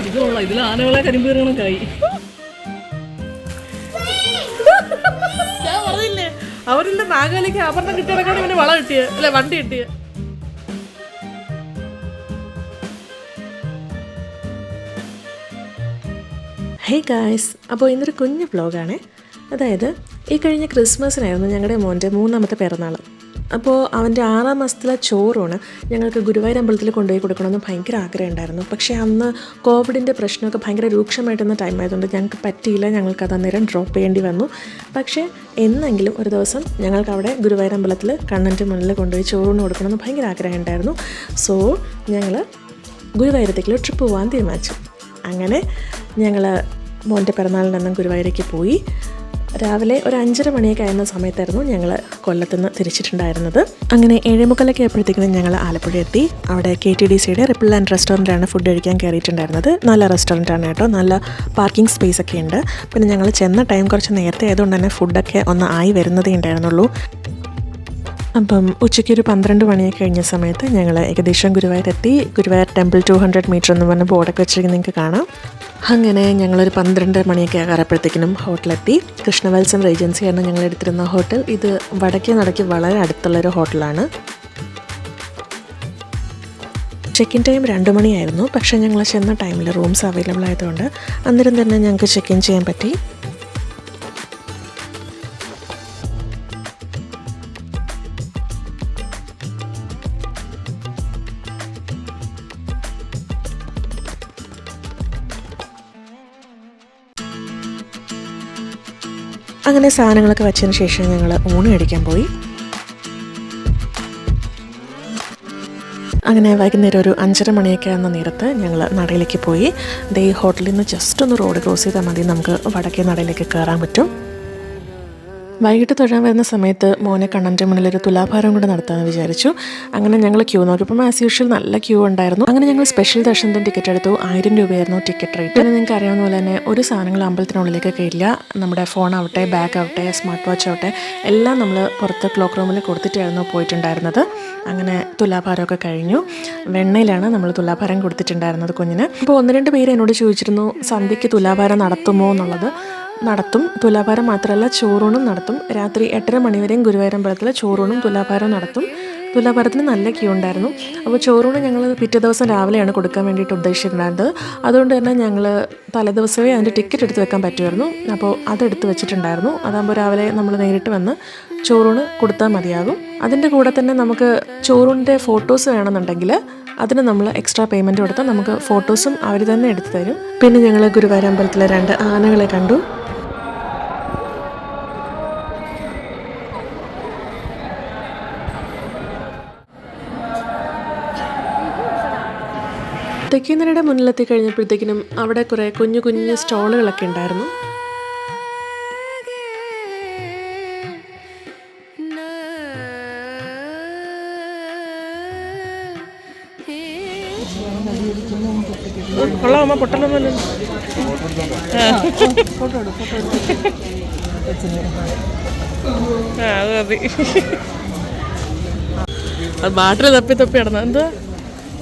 ഇത് കൊള്ളാം ഇതിൽ ആനകളെ കരിമ്പീറണക്കായി ഞാൻ പറഞ്ഞില്ലേ? അവരില്ല നാഗാലിക്ക് ആഭരണം കിട്ടിയടക്കാണ് ഇവന് വള കിട്ടിയത് അല്ലെ വണ്ടി കിട്ടിയത് ഹേ ഗായ്സ് അപ്പോൾ ഇന്നൊരു കുഞ്ഞു വ്ലോഗാണ്. അതായത് ഈ കഴിഞ്ഞ ക്രിസ്മസിനായിരുന്നു ഞങ്ങളുടെ മോന്റെ മൂന്നാമത്തെ പിറന്നാൾ അപ്പോൾ അവന്റെ ആറാം മാസത്തിലെ ചോറൂണ് ഞങ്ങൾക്ക് ഗുരുവായൂർ അമ്പലത്തിൽ കൊണ്ടുപോയി കൊടുക്കണമെന്ന് ഭയങ്കര ആഗ്രഹം ഉണ്ടായിരുന്നു പക്ഷേ അന്ന് കോവിഡിന്റെ പ്രശ്നമൊക്കെ ഭയങ്കര രൂക്ഷമായിട്ടുന്ന ടൈം ആയതുകൊണ്ട് ഞങ്ങൾക്ക് പറ്റിയില്ല. ഞങ്ങൾക്ക് അത് അന്നേരം ഡ്രോപ്പ് ചെയ്യേണ്ടി വന്നു. പക്ഷേ എന്നെങ്കിലും ഒരു ദിവസം ഞങ്ങൾക്ക് അവിടെ ഗുരുവായൂർ അമ്പലത്തിൽ കണ്ണന്റെ മുന്നിൽ കൊണ്ടുപോയി ചോറൂണ് കൊടുക്കണമെന്ന് ഭയങ്കര ആഗ്രഹം ഉണ്ടായിരുന്നു സോ ഞങ്ങൾ ഗുരുവായൂരത്തേക്കുള്ള ട്രിപ്പ് പോകാൻ തീരുമാനിച്ചു. അങ്ങനെ ഞങ്ങൾ മോന്റെ പിറന്നാളിൽ നിന്നും ഗുരുവായൂരേക്ക് പോയി. രാവിലെ ഒരു അഞ്ചര മണിയൊക്കെ ആയിരുന്ന സമയത്തായിരുന്നു ഞങ്ങൾ കൊല്ലത്തുനിന്ന് തിരിച്ചിട്ടുണ്ടായിരുന്നത്. അങ്ങനെ ഏഴേമുക്കാലൊക്കെ ആയപ്പോഴത്തേക്കും ഞങ്ങൾ ആലപ്പുഴ എത്തി. അവിടെ കെ ടി ഡി സിയുടെ റിപ്പിൾ ആൻഡ് റെസ്റ്റോറന്റാണ് ഫുഡ് കഴിക്കാൻ കയറിയിട്ടുണ്ടായിരുന്നത്. നല്ല റെസ്റ്റോറന്റാണ് കേട്ടോ. നല്ല പാർക്കിംഗ് സ്പേസ് ഒക്കെ ഉണ്ട്. പിന്നെ ഞങ്ങൾ ചെന്ന ടൈം കുറച്ച് നേരത്തെ ആയതുകൊണ്ട് തന്നെ ഫുഡൊക്കെ ഒന്ന് ആയി വരുന്നതേ ഉണ്ടായിരുന്നുള്ളൂ. അപ്പം ഉച്ചയ്ക്ക് ഒരു പന്ത്രണ്ട് മണിയൊക്കെ കഴിഞ്ഞ സമയത്ത് ഞങ്ങൾ ഏകദേശം ഗുരുവായൂരെത്തി. Guruvayur temple two hundred metre എന്ന് പറഞ്ഞ ബോർഡൊക്കെ വെച്ചിരിക്കുന്നത് നിങ്ങൾക്ക് കാണാം. അങ്ങനെ ഞങ്ങളൊരു പന്ത്രണ്ട് മണിയൊക്കെ ആകാറപ്പോഴത്തേക്കിനും ഹോട്ടലെത്തി. കൃഷ്ണവത്സൻ റേജൻസിയാണ് ഞങ്ങൾ എടുത്തിരുന്ന ഹോട്ടൽ. ഇത് വടക്കേ നടക്ക് വളരെ അടുത്തുള്ളൊരു ഹോട്ടലാണ്. ചെക്ക് ഇൻ ടൈം രണ്ട് മണിയായിരുന്നു. പക്ഷേ ഞങ്ങൾ ചെന്ന ടൈമിൽ റൂംസ് അവൈലബിൾ ആയതുകൊണ്ട് അന്നേരം തന്നെ ഞങ്ങൾക്ക് ചെക്ക് ഇൻ ചെയ്യാൻ പറ്റി. അങ്ങനെ സാധനങ്ങളൊക്കെ വെച്ചതിന് ശേഷം ഞങ്ങൾ ഊണ് കഴിക്കാൻ പോയി. അങ്ങനെ വൈകുന്നേരം ഒരു അഞ്ചര മണിയൊക്കെ ആകുന്ന നേരത്ത് ഞങ്ങൾ നടയിലേക്ക് പോയി. ദേ ഹോട്ടലിൽ നിന്ന് ജസ്റ്റ് ഒന്ന് റോഡ് ക്രോസ് ചെയ്താൽ മതി. നമുക്ക് വടക്കേ നടയിലേക്ക് കയറാൻ പറ്റും. വൈകിട്ട് തൊഴാൻ വരുന്ന സമയത്ത് മോനെ കണ്ണന്റെ മുന്നിൽ ഒരു തുലാഭാരം കൂടെ നടത്താമെന്ന് വിചാരിച്ചു. അങ്ങനെ ഞങ്ങൾ ക്യൂ നോക്കിയപ്പോൾ ആസ് യൂഷ്വൽ നല്ല ക്യൂ ഉണ്ടായിരുന്നു. അങ്ങനെ ഞങ്ങൾ സ്പെഷ്യൽ ദർശനത്തിന്റെ ടിക്കറ്റ് എടുത്തു. ആയിരം രൂപയായിരുന്നു ടിക്കറ്റ് റേറ്റ് പിന്നെ നിങ്ങൾക്ക് അറിയാവുന്ന പോലെ തന്നെ ഒരു സാധനങ്ങൾ അമ്പലത്തിനുള്ളിലേക്ക് കയറില്ല. നമ്മുടെ ഫോൺ ആവട്ടെ ബാഗ് ആവട്ടെ സ്മാർട്ട് വാച്ച് ആവട്ടെ എല്ലാം നമ്മൾ പുറത്ത് ക്ലോക്ക് റൂമിൽ കൊടുത്തിട്ടായിരുന്നു പോയിട്ടുണ്ടായിരുന്നത്. അങ്ങനെ തുലാഭാരമൊക്കെ കഴിഞ്ഞു. വെണ്ണയിലാണ് നമ്മൾ തുലാഭാരം കൊടുത്തിട്ടുണ്ടായിരുന്നത് കുഞ്ഞിന്. അപ്പോൾ ഒന്ന് രണ്ട് പേര് എന്നോട് ചോദിച്ചിരുന്നു സന്ധ്യയ്ക്ക് തുലാഭാരം നടത്തുമോ? എന്നുള്ളത്. നടത്തും. തുലാഭാരം മാത്രമല്ല ചോറൂണും നടത്തും. രാത്രി എട്ടര മണിവരെയും ഗുരുവായൂരമ്പലത്തിൽ ചോറൂണും തുലാഭാരവും നടത്തും. തുലാഭാരത്തിന് നല്ല ക്യൂ ഉണ്ടായിരുന്നു. അപ്പോൾ ചോറൂണ് ഞങ്ങൾ പിറ്റേ ദിവസം രാവിലെയാണ് കൊടുക്കാൻ വേണ്ടിയിട്ട് ഉദ്ദേശിച്ചിട്ടുണ്ടായിരുന്നത്. അതുകൊണ്ട് തന്നെ ഞങ്ങൾ തലേദിവസമേ അതിന്റെ ടിക്കറ്റ് എടുത്ത് വെക്കാൻ പറ്റുമായിരുന്നു. അപ്പോൾ അതെടുത്ത് വെച്ചിട്ടുണ്ടായിരുന്നു. അതാകുമ്പോൾ രാവിലെ നമ്മൾ നേരിട്ട് വന്ന് ചോറൂണ് കൊടുത്താൽ മതിയാകും. അതിന്റെ കൂടെ തന്നെ നമുക്ക് ചോറൂണിന്റെ ഫോട്ടോസ് വേണമെന്നുണ്ടെങ്കിൽ അതിന് നമ്മൾ എക്സ്ട്രാ പേയ്മെന്റ് കൊടുത്താൽ നമുക്ക് ഫോട്ടോസും അവർ തന്നെ എടുത്തു തരും. പിന്നെ ഞങ്ങൾ ഗുരുവായൂർ അമ്പലത്തിലെ രണ്ട് ആനകളെ കണ്ടു. തെക്കേനരയുടെ മുന്നിലെത്തി കഴിഞ്ഞപ്പോഴത്തേക്കിനും അവിടെ കുറേ കുഞ്ഞു കുഞ്ഞു സ്റ്റോളുകളൊക്കെ ഉണ്ടായിരുന്നു. കൊള്ളാമ പൊട്ടലൊന്നും ആ. അത് മതി. ബാറ്ററി തപ്പി തപ്പി ഇടണം എന്താ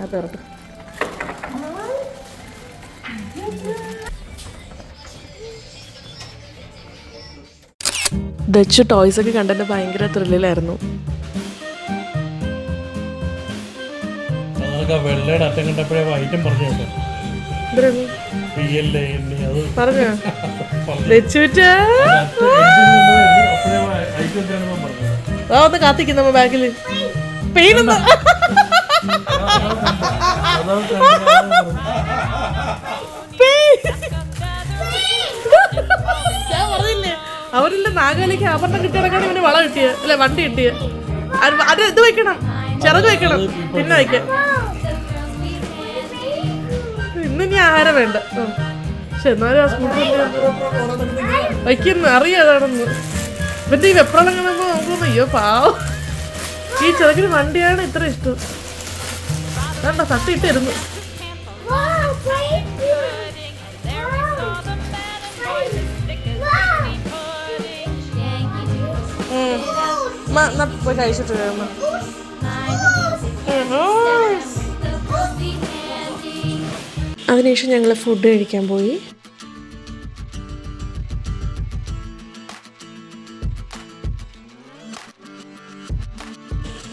ഞാൻ തുറക്കും ഡച്ച് ടോയ്സ് ഒക്കെ കണ്ടിട്ട് ഭയങ്കര ത്രില്ലിലായിരുന്നു വെള്ളയുടെ അറ്റം കണ്ടപ്പോഴേ ഐറ്റം പറഞ്ഞു പറഞ്ഞോ? പറഞ്ഞു. വെച്ചുവിറ്റാ അറ്റം എഴുതി ഞാൻ നാഗാലിക്ക് ആഭരണം കിട്ടിയിടക്കാണ് ഇവന് വളം കിട്ടിയത് അല്ലെ വണ്ടി കിട്ടിയത് അത് ഇത് വെക്കണം. ചിറക് വെക്കണം. പിന്നെ വയ്ക്ക ഇന്ന് ഇനി ആഹാരം വേണ്ട. പക്ഷെ എന്നാലും ആ സ്കൂട്ടർ വയ്ക്കുന്നു. അറിയാതാണെന്ന് പിന്നെ ഈ വെപ്രളം കാണുമ്പോ നമുക്ക് അയ്യോ പാവം. ഈ ചെറുക്കിന് വണ്ടിയാണ് ഇത്ര ഇഷ്ടം. വേണ്ട തട്ടിയിട്ടിരുന്നു പോയി കഴിച്ചിട്ട് അതിനുശേഷം ഞങ്ങൾ ഫുഡ് കഴിക്കാൻ പോയി.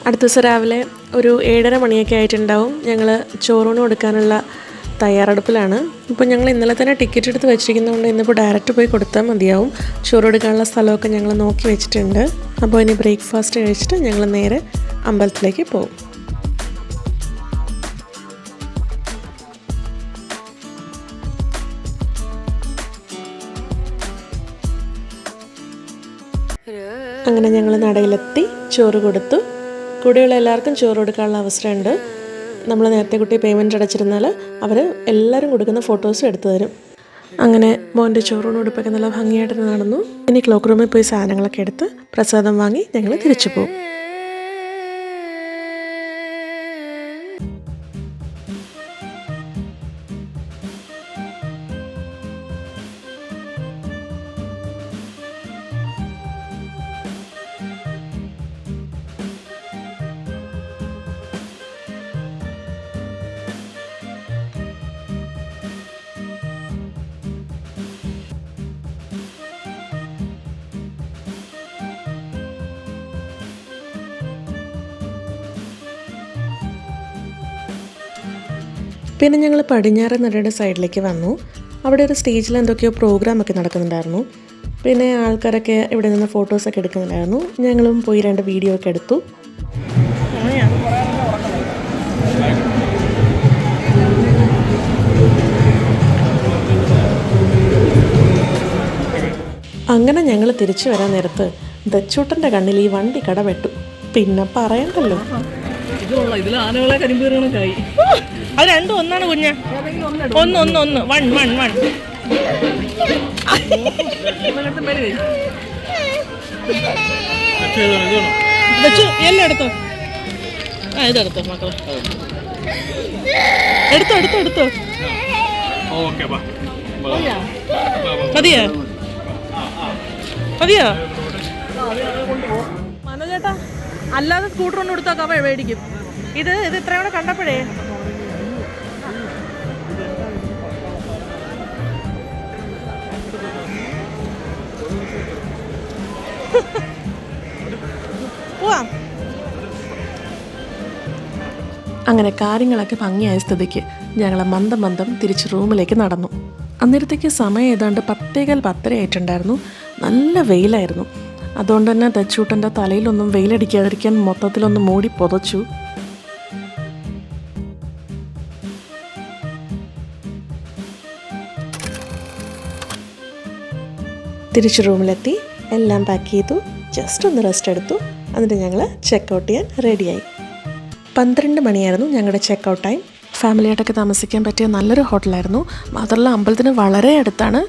അടുത്ത ദിവസം രാവിലെ ഒരു ഏഴര മണിയൊക്കെ ആയിട്ടുണ്ടാവും. ഞങ്ങൾ ചോറൂണ് കൊടുക്കാനുള്ള തയ്യാറെടുപ്പിലാണ്. ഇപ്പോൾ ഞങ്ങൾ ഇന്നലെ തന്നെ ടിക്കറ്റ് എടുത്ത് വെച്ചിരിക്കുന്നതുകൊണ്ട് ഇന്നിപ്പോൾ ഡയറക്റ്റ് പോയി കൊടുത്താൽ മതിയാവും. ചോറ് കൊടുക്കാനുള്ള സ്ഥലമൊക്കെ ഞങ്ങൾ നോക്കി വെച്ചിട്ടുണ്ട്. അപ്പോൾ ഇനി ബ്രേക്ക്ഫാസ്റ്റ് കഴിച്ചിട്ട് ഞങ്ങൾ നേരെ അമ്പലത്തിലേക്ക് പോകും. അങ്ങനെ ഞങ്ങൾ നടയിലെത്തി ചോറ് കൊടുത്തു. കൂടെയുള്ള എല്ലാവർക്കും ചോറ് കൊടുക്കാനുള്ള അവസരമുണ്ട്. നമ്മൾ നേരത്തെ കുട്ടി പേയ്മെന്റ് അടച്ചിരുന്നാൽ അവർ എല്ലാവരും കൊടുക്കുന്ന ഫോട്ടോസും എടുത്തു തരും. അങ്ങനെ മോന്റെ ചോറൂണ് ഉടുപ്പൊക്കെ നല്ല ഭംഗിയായിട്ട് നടന്നു. ഇനി ക്ലോക്ക് റൂമിൽ പോയി സാധനങ്ങളൊക്കെ എടുത്ത് പ്രസാദം വാങ്ങി ഞങ്ങൾ തിരിച്ചു പോകും. പിന്നെ ഞങ്ങൾ പടിഞ്ഞാറൻ നടയുടെ സൈഡിലേക്ക് വന്നു. അവിടെ ഒരു സ്റ്റേജിൽ എന്തൊക്കെയോ പ്രോഗ്രാം ഒക്കെ നടക്കുന്നുണ്ടായിരുന്നു. പിന്നെ ആൾക്കാരൊക്കെ ഇവിടെ നിന്ന് ഫോട്ടോസൊക്കെ എടുക്കുന്നുണ്ടായിരുന്നു. ഞങ്ങളും പോയി രണ്ട് വീഡിയോ ഒക്കെ എടുത്തു. അങ്ങനെ ഞങ്ങൾ തിരിച്ചു വരാൻ നേരത്ത് ദച്ചൂട്ടന്റെ കണ്ണിൽ ഈ വണ്ടി കടപെട്ടു പിന്നെ പറയണ്ടല്ലോ. ഇതിലുള്ള ഇതിൽ ആനകളെ കരിമ്പീറണക്കായി അത് രണ്ടും ഒന്നാണ് കുഞ്ഞ. ഒന്ന് ഒന്ന് ഒന്ന്. വൺ വൺ വൺ വെച്ചു എല്ലാം എടുത്തോ? ആ ഇതെടുത്തോ മക്കളെ. എടുത്തോ എടുത്തോ എടുത്തോ. മതിയോ? മതിയോ? മനോജേട്ടാ അല്ലാതെ സ്കൂട്ടർ ഒന്നും കൊടുത്താൽ കവ മേടിക്കും ഇത് ഇത് ഇത്രയോടെ കണ്ടപ്പോഴേ അങ്ങനെ കാര്യങ്ങളൊക്കെ ഭംഗിയായ സ്ഥിതിക്ക് ഞങ്ങൾ മന്ദം മന്ദം തിരിച്ച് റൂമിലേക്ക് നടന്നു. അന്നേരത്തേക്ക് സമയം ഏതാണ്ട് പത്തേകാൽ പത്തര ആയിട്ടുണ്ടായിരുന്നു. നല്ല വെയിലായിരുന്നു. അതുകൊണ്ട് തന്നെ ദച്ചൂട്ടന്റെ തലയിലൊന്നും വെയിലടിക്കാതിരിക്കാൻ മൊത്തത്തിലൊന്ന് മൂടി പുതച്ചു. തിരിച്ച് റൂമിലെത്തി. എല്ലാം പാക്ക് ചെയ്തു ജസ്റ്റ് ഒന്ന് റെസ്റ്റ് എടുത്തു. എന്നിട്ട് ഞങ്ങൾ ചെക്കൗട്ട് ചെയ്യാൻ റെഡിയായി പന്ത്രണ്ട് മണിയായിരുന്നു ഞങ്ങളുടെ ചെക്കൗട്ട് ടൈം ഫാമിലിയായിട്ടൊക്കെ താമസിക്കാൻ പറ്റിയ നല്ലൊരു ഹോട്ടലായിരുന്നു മാത്രമല്ല അമ്പലത്തിന് വളരെ അടുത്താണ്.